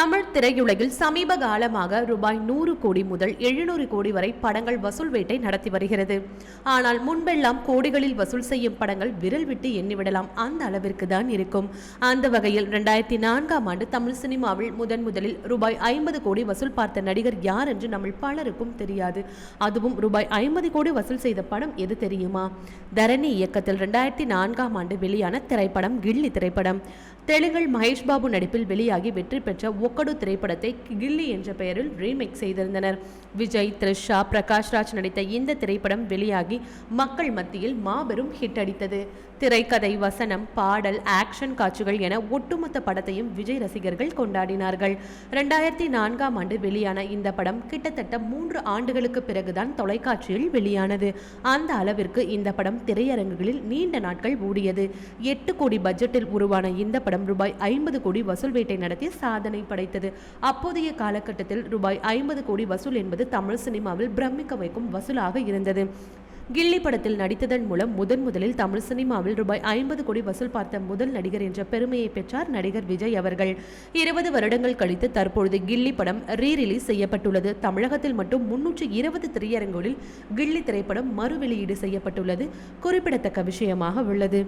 தமிழ் திரையுலகில் சமீப காலமாக ரூபாய் நூறு கோடி முதல் எழுநூறு கோடி வரை படங்கள் வசூல் வேட்டை நடத்தி வருகிறது. ஆனால் முன்பெல்லாம் கோடிகளில் வசூல் செய்யும் படங்கள் விரல் விட்டு எண்ணிவிடலாம். அந்த அளவிற்கு தான் இருக்கும். அந்த வகையில் இரண்டாயிரத்தி நான்காம் ஆண்டு தமிழ் சினிமாவில் முதன் முதலில் ரூபாய் ஐம்பது கோடி வசூல் பார்த்த நடிகர் யார் என்று நம்ம பலருக்கும் தெரியாது. அதுவும் ரூபாய் ஐம்பது கோடி வசூல் செய்த படம் எது தெரியுமா? தரணி இயக்கத்தில் இரண்டாயிரத்தி நான்காம் ஆண்டு வெளியான திரைப்படம் கில்லி திரைப்படம். தெலுங்கில் மகேஷ் பாபு நடிப்பில் வெளியாகி வெற்றி பெற்ற முக்கடு திரைப்படத்தை கில்லி என்ற பெயரில் ரீமேக் செய்திருந்தனர். விஜய் த்ரிஷா பிரகாஷ்ராஜ் நடித்த இந்த திரைப்படம் வெளியாகி மக்கள் மத்தியில் மாபெரும் ஹிட் அடித்தது. திரைக்கதை வசனம் பாடல் ஆக்ஷன் காட்சிகள் என ஒட்டுமொத்த படத்தையும் விஜய் ரசிகர்கள் கொண்டாடினார்கள். ரெண்டாயிரத்தி நான்காம் ஆண்டு வெளியான இந்த படம் கிட்டத்தட்ட மூன்று ஆண்டுகளுக்கு பிறகுதான் தொலைக்காட்சியில் வெளியானது. அந்த அளவிற்கு இந்த படம் திரையரங்குகளில் நீண்ட நாட்கள் ஓடியது. எட்டு கோடி பட்ஜெட்டில் உருவான இந்த படம் ரூபாய் ஐம்பது கோடி வசூல் வேட்டை நடத்தி சாதனை படைத்தது. அப்போதைய காலகட்டத்தில் ரூபாய் ஐம்பது கோடி வசூல் என்பது தமிழ் சினிமாவில் பிரமிக்க வைக்கும் வசூலாக இருந்தது. கில்லி படத்தில் நடித்ததன் மூலம் முதன் முதலில் தமிழ் சினிமாவில் ரூபாய் ஐம்பது கோடி வசூல் பார்த்த முதல் நடிகர் என்ற பெருமையை பெற்றார் நடிகர் விஜய் அவர்கள். இருபது வருடங்கள் கழித்து தற்பொழுது கில்லி படம் ரீ ரிலீஸ் செய்யப்பட்டுள்ளது. தமிழகத்தில் மட்டும் முன்னூற்று இருபது திரையரங்குகளில் கில்லி திரைப்படம் மறு வெளியீடு செய்யப்பட்டுள்ளது. குறிப்பிடத்தக்க விஷயமாக உள்ளது.